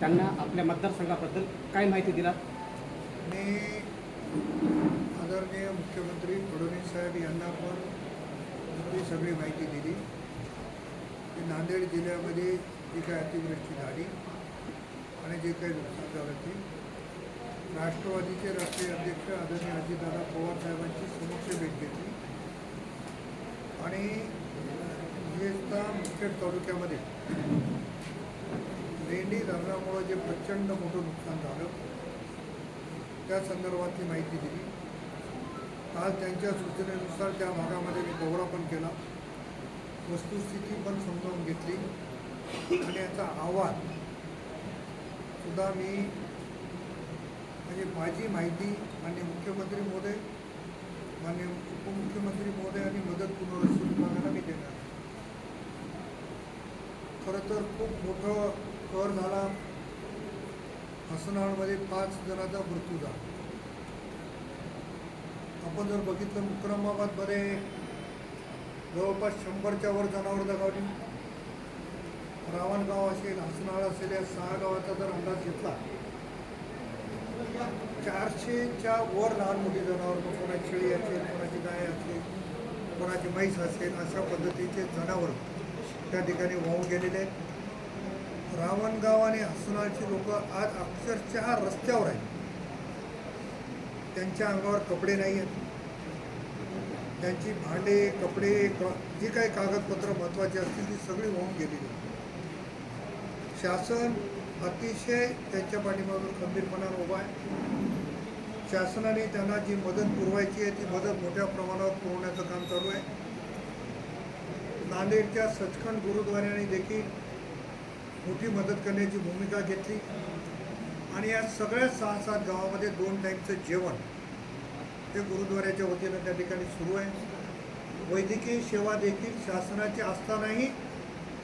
त्यांना आपल्या मतदारसंघाबद्दल काय माहिती दिला मी आदरणीय मुख्यमंत्री फडणवीस साहेब यांना पण ही सगळी माहिती दिली. की नांदेड जिल्ह्यामध्ये जी काय अतिवृष्टी झाली आणि जे काही नुकसान झालं ते. राष्ट्रवादीचे राष्ट्रीय अध्यक्ष आदरणीय अजितदादा पवार साहेबांची समक्ष भेट घेतली. आणि विशेषतः मुखेड तालुक्यामध्ये लेंडी धरणामुळं जे प्रचंड मोठं नुकसान झालं त्या संदर्भातली माहिती दिली. काल त्यांच्या सूचनेनुसार त्या भागामध्ये मी दौरा पण केला. वस्तुस्थिती पण समजावून घेतली. आणि याचा अहवाल सुद्धा मी म्हणजे माझी माहिती माननीय मुख्यमंत्री महोदय माननीय उपमुख्यमंत्री महोदय आणि मदत पुनर्वसन विभागाला मी देणार आहे. खरं तर खूप मोठं कर झाला. हसनाळमध्ये पाच जणांचा मृत्यू झाला. आपण जर बघितलं मुकरामाबादमध्ये जवळपास शंभरच्या वर जनावर दगावली. रावणगाव असेल हसनाळ असेल या सहा गावाचा जर अंदाज घेतला चारशेच्या वर लहान मोठी जनावर मग कोणाची शेळी असेल कोणाची गाय असेल कोणाची म्हैस असेल अशा पद्धतीचे जनावर त्या ठिकाणी वाहून गेलेले आहेत. रावणगाव आणि हसनाळची लोक आज अक्षरशः रस्त्यावर आहेत. त्यांच्या अंगावर कपडे नाही आहेत. त्यांची भांडे कपडे जी काही कागदपत्र महत्त्वाची असतील ती सगळी वाहून गेलेली आहेत. शासन अतिशय त्यांच्या पाठीमागून खंबीरपणानं उभा आहे. शासनाने त्यांना जी मदत पुरवायची आहे ती मदत मोठ्या प्रमाणावर पुरवण्याचं काम चालू आहे. नांदेडच्या सचखंड गुरुद्वाऱ्याने देखील मोठी मदत करण्याची भूमिका घेतली. आणि या सगळ्या सहा सात गावामध्ये दोन टाईमचं जेवण हे गुरुद्वाऱ्याच्या वतीनं त्या ठिकाणी सुरू आहे. वैद्यकीय सेवा देखील शासनाची असतानाही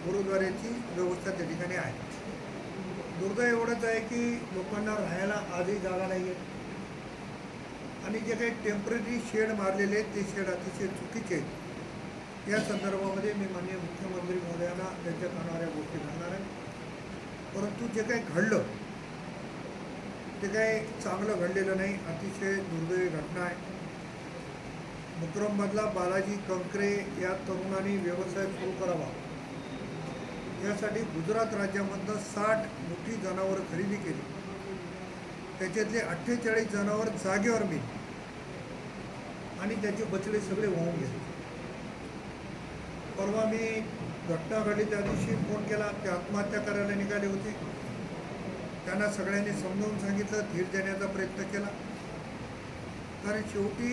गुरुद्वाऱ्याची व्यवस्था त्या ठिकाणी आहे. दुर्दैव एवढंच आहे की लोकांना राहायला आजही जागा नाही आहे आणि जे काही टेंपररी शेड मारलेले आहेत ते शेड अतिशय चुकीचे आहेत. या संदर्भामध्ये मी माननीय मुख्यमंत्री महोदयांना त्यांच्या करणाऱ्या गोष्टी घालणार आहे. परंतु जे काही घडलं ते काही चांगलं घडलेलं नाही. अतिशय दुर्दैवी घटना आहे. मुक्रममधला बालाजी कंकरे या तरुणाने व्यवसाय सुरू करावा. यासाठी गुजरात राज्यामधनं साठ मोठी जनावरं खरेदी केली. त्याच्यातले अठ्ठेचाळीस जनावर जागेवर मी आणि त्याचे बचले सगळे वाहून गेले. परवा मी घटना घडली त्या दिवशी फोन केला ते आत्महत्या करायला निघाले होते. त्यांना सगळ्यांनी समजावून सांगितलं धीर देण्याचा प्रयत्न केला. कारण शेवटी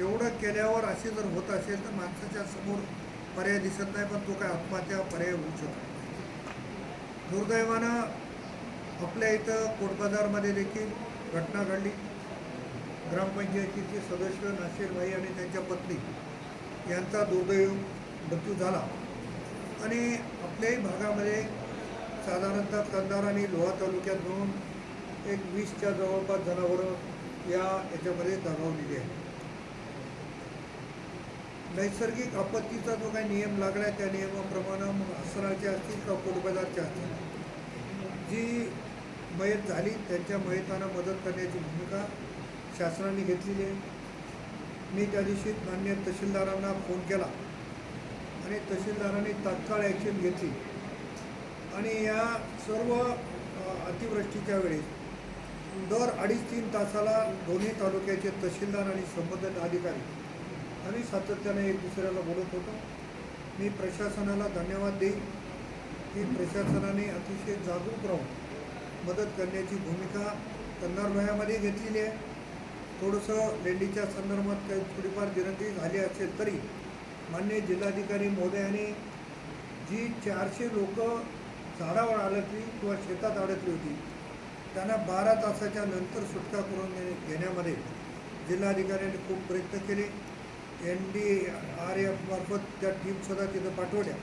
एवढं केल्यावर असे जर होत असेल तर माणसाच्या समोर पर्याय दिसत नाही पण तो काय आत्महत्या पर्याय होऊ शकतो दुर्दैवानं आपल्या इथं कोटबाजारमध्ये देखील घटना घडली. ग्रामपंचायतीचे सदस्य नाशिर भाई आणि त्यांच्या पत्नी यांचा दुर्दैव मृत्यू झाला. आणि आपल्याही भागामध्ये साधारणतः कंधार आणि लोहा तालुक्यात मिळून एक वीसच्या जवळपास जनावरं या याच्यामध्ये दगावलेली आहे नैसर्गिक आपत्तीचा जो काही नियम लागला आहे त्या नियमाप्रमाणे मग असराचे असतील का कोटबाजारचे असतील जी मयत झाली त्यांच्या मयतांना मदत करण्याची भूमिका शासनाने घेतलेली आहे. मी त्या दिवशी मान्य तहसीलदारांना फोन केला. आणि तहसीलदारांनी तात्काळ ॲक्शन घेतली. आणि या सर्व अतिवृष्टीच्या वेळेस दर अडीच तीन तासाला दोन्ही तालुक्याचे तहसीलदार आणि संबंधित अधिकारी आम्ही सातत्याने एक दुसऱ्याला बोलत होतो. मी प्रशासनाला धन्यवाद देईन. की प्रशासनाने अतिशय जागरूक राहून मदत करण्याची भूमिका कन्नडभयामध्ये घेतलेली आहे. थोडंसं लेंडीच्या संदर्भात काही थोडीफार विनंती झाली असेल तरी मान्य जिल्हाधिकारी महोदयाने जी चारशे लोक झाडावर अडकली किंवा शेतात अडकली होती त्यांना बारा तासाच्या नंतर सुटका करून घेण्यामध्ये जिल्हाधिकाऱ्यांनी खूप प्रयत्न केले. एन डी आर एफ मार्फत त्या टीमसुद्धा तिथं पाठवल्या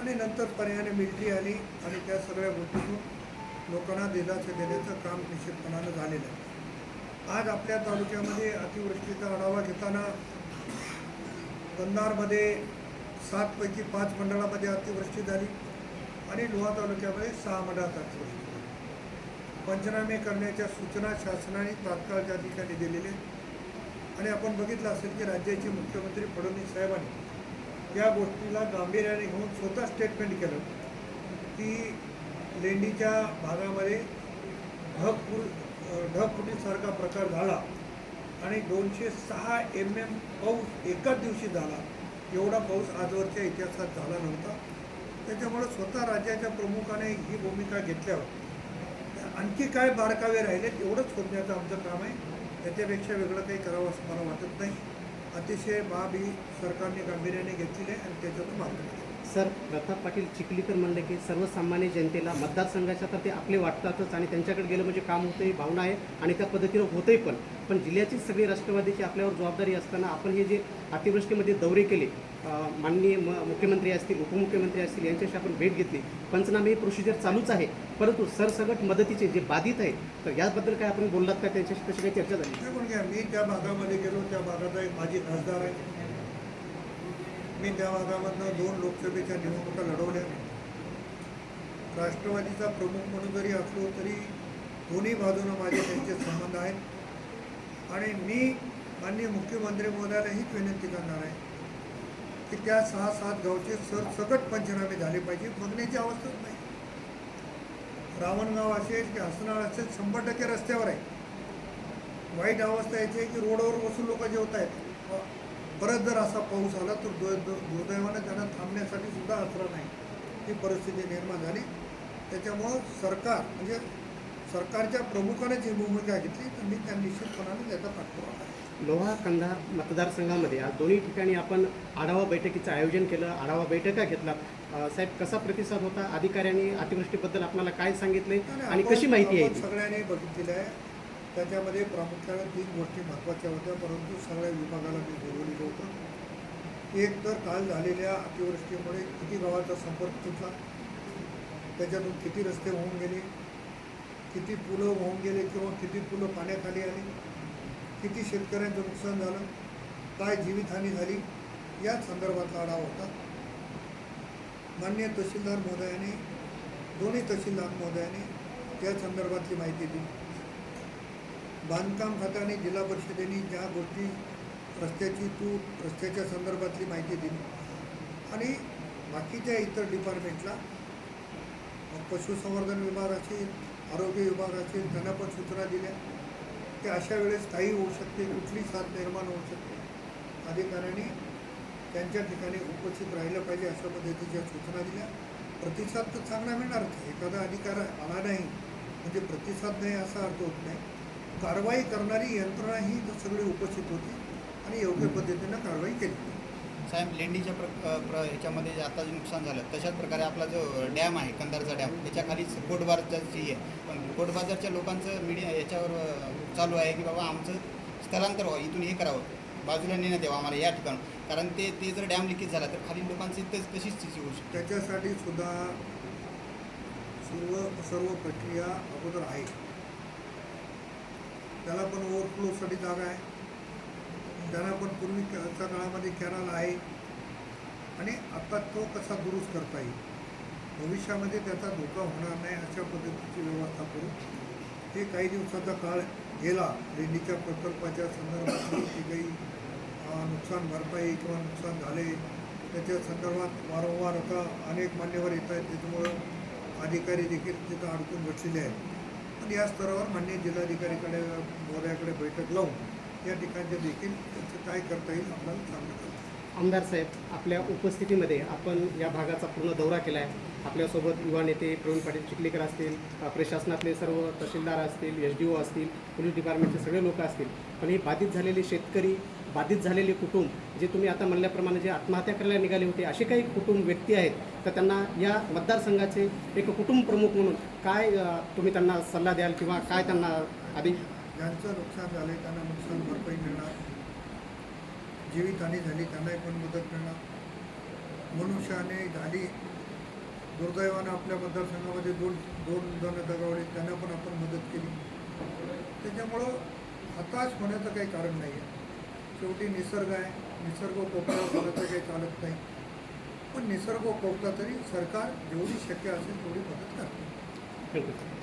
आणि नंतर पर्यायाने मिलिटरी आली आणि त्या सगळ्या गोष्टीतून लोकांना दिलासा देण्याचं काम निश्चितपणानं झालेलं आहे. आज आपल्या तालुक्यामध्ये अतिवृष्टीचा आढावा घेताना कंधारमध्ये सातपैकी पाच मंडळामध्ये अतिवृष्टी झाली आणि लोहा तालुक्यामध्ये सहा मंडळात अतिवृष्टी झाली. पंचनामे करण्याच्या सूचना शासनाने तात्काळ त्या ठिकाणी दिलेल्या आणि आपण बघितलं असेल की राज्याचे मुख्यमंत्री फडणवीस साहेबांनी या गोष्टीला गांभीर्याने घेऊन स्वतः स्टेटमेंट केलं की लेंडीच्या भागामध्ये ढगफुल ढगफुटीसारखा प्रकार झाला. आणि दोनशे सहा एम एम पाऊस एकाच दिवशी झाला. एवढा पाऊस आजवरच्या इतिहासात झाला नव्हता. त्याच्यामुळे स्वतः राज्याच्या प्रमुखाने ही भूमिका घेतल्यावर आणखी काय बारकावे राहिले एवढंच खोदण्याचं आमचं काम आहे. त्याच्यापेक्षा वेगळं काही करावं असं मला वाटत नाही. अतिशय बाब ही सरकारने गांभीर्याने घेतलेली आहे आणि त्याच्यातून मागणी सर प्रताप पाटील चिखलीकर म्हणलं की सर्वसामान्य जनतेला मतदारसंघाच्या तर ते आपले वाटतातच आणि त्यांच्याकडे गेलं म्हणजे काम होतं ही भावना आहे आणि त्या पद्धतीनं होतंही पण. पण जिल्ह्याची सगळी राष्ट्रवादीची आपल्यावर जबाबदारी असताना आपण हे जे अतिवृष्टीमध्ये दौरे केले माननीय म मुख्यमंत्री असतील उपमुख्यमंत्री असतील यांच्याशी आपण भेट घेतली. पंचनामे ही प्रोसिजर चालूच आहे. परंतु सरसगट मदतीचे जे बाधित आहेत तर याबद्दल काय आपण बोललात का? त्यांच्याशी कशी काही चर्चा झाली? घ्या मी त्या भागामध्ये गेलो त्या भागाचा एक माझी खासदार आहे. मी त्या भागामधनं दोन लोकसभेच्या निवडणुका लढवल्या राष्ट्रवादीचा प्रमुख म्हणून जरी असलो तरी दोन्ही बाजूनं माझे त्यांचे संबंध आहेत. आणि मी माननीय मुख्यमंत्री महोदयाला हीच विनंती करणार आहे की त्या सहा सात गावचे सर सकट पंचनामे झाले पाहिजे बघण्याची अवस्थाच नाही. रावणगाव असेल की हसनाळ असेल शंभर टक्के रस्त्यावर आहे. वाईट अवस्था याची आहे की रोडवर बसून लोक जेवत आहेत परत जर असा पाऊस आला तर दु दुर्दैवानं त्यांना थांबण्यासाठी सुद्धा आसरा नाही. ही परिस्थिती निर्माण झाली. त्याच्यामुळं सरकार म्हणजे सरकारच्या प्रमुखाने जी भूमिका घेतली तर मी त्या निश्चितपणाने त्याचा पाठपुरावा आहे लोहा कंधार मतदारसंघामध्ये आज दोन्ही ठिकाणी आपण आढावा बैठकीचं आयोजन केलं. आढावा बैठका घेतला. अं, साहेब कसा प्रतिसाद होता? अधिकाऱ्यांनी अतिवृष्टीबद्दल आपल्याला काय सांगितले? आणि कशी माहिती आहे? सगळ्यांनी बघितलेलं आहे. त्याच्यामध्ये प्रामुख्याने तीन गोष्टी महत्त्वाच्या होत्या. परंतु सगळ्या विभागाला मी बोलवलेलं होतं. एक तर काल झालेल्या अतिवृष्टीमुळे किती गावाचा संपर्क तुटला? त्याच्यातून किती रस्ते होऊन गेले? किती पुलं होऊन गेले किंवा किती पुलं पाण्याखाली आली? किती शेतकऱ्यांचं नुकसान झालं? काय जीवितहानी झाली? या संदर्भातला आढावा होता. माननीय तहसीलदार महोदयाने दोन्ही तहसीलदार महोदयाने त्या संदर्भातली माहिती दिली. बांधकाम खात्याने जिल्हा परिषदेने ज्या गोष्टी रस्त्याची तूट रस्त्याच्या संदर्भातली माहिती दिली. आणि बाकीच्या इतर डिपार्टमेंटला पशुसंवर्धन विभाग असेल आरोग्य विभाग असेल त्यांना पण सूचना दिल्या. की अशा वेळेस काही होऊ शकते कुठली साथ निर्माण होऊ शकते अधिकाऱ्यांनी त्यांच्या ठिकाणी उपस्थित राहिलं पाहिजे अशा पद्धतीच्या सूचना दिल्या. प्रतिसाद तर चांगला मिळणारच. एखादा अधिकार आला नाही म्हणजे प्रतिसाद नाही असा अर्थ होत नाही. कारवाई करणारी यंत्रणा ही सगळी उपस्थित होती आणि योग्य पद्धतीनं कारवाई केली. साहेब लेंडीच्या प्र प्र ह्याच्यामध्ये जे आता जे नुकसान झालं तशाच प्रकारे आपला जो डॅम आहे कंधारचा डॅम त्याच्याखालीच कोटबाजारची आहे पण कोटबाजारच्या लोकांचं मीडिया याच्यावर चालू आहे की बाबा आमचं स्थलांतर व्हावं इथून हे करावं बाजूला नेण्यात यावं आम्हाला या ठिकाण कारण ते ते जर डॅम लिकेज झाला तर खाली लोकांची तस तशीच स्थिती होऊ शकते. त्याच्यासाठी सुद्धा सर्व सर्व प्रक्रिया अगोदर आहे. त्याला पण ओव्हरफ्लोसाठी जागा आहे. त्याला पण पूर्वीच्या काळामध्ये कॅनल आहे. आणि आता तो कसा दुरुस्त करता येईल? भविष्यामध्ये त्याचा धोका होणार नाही अशा पद्धतीची व्यवस्था करू हे काही दिवसाचा काळ गेला लेंडीच्या प्रकल्पाच्या संदर्भात जी काही नुकसान भरपाई किंवा नुकसान झाले त्याच्या संदर्भात वारंवार आता अनेक मान्यवर येत आहेत. त्याच्यामुळं अधिकारी देखील तिथं अडकून बसलेले आहेत. पण या स्तरावर मान्य जिल्हाधिकारीकडे मोऱ्याकडे बैठक लावून या ठिकाणच्या देखील त्याचं काय करता येईल आपल्याला सांगण्यात आलं आमदार साहेब आपल्या उपस्थितीमध्ये आपण या भागाचा पूर्ण दौरा केला आहे आपल्यासोबत युवा नेते प्रवीण पाटील चिखलीकर असतील प्रशासनातले सर्व तहसीलदार असतील एस डी ओ असतील पोलीस डिपार्टमेंटचे सगळे लोक असतील. पण हे बाधित झालेले शेतकरी बाधित झालेले कुटुंब जे तुम्ही आता म्हणल्याप्रमाणे जे आत्महत्या करायला निघाले होते असे काही कुटुंब व्यक्ती आहेत तर त्यांना या मतदारसंघाचे एक कुटुंब प्रमुख म्हणून काय तुम्ही त्यांना सल्ला द्याल किंवा काय त्यांना आधी ज्यांचं नुकसान झालं त्यांना नुकसान भरपाई मिळणार. जीवितहानी झाली त्यांनाही पण मदत मिळणार. मनुष्याने झाली दुर्दैवानं आपल्या मतदारसंघामध्ये दोन दोन जण दगावले त्यांना पण आपण मदत केली. त्याच्यामुळं हताश होण्याचं काही कारण नाही आहे शेवटी निसर्ग आहे. निसर्ग कोपरा कोणाचं काही चालत नाही. पण निसर्ग कोपला तरी सरकार जेवढी शक्य असेल तेवढी मदत करते.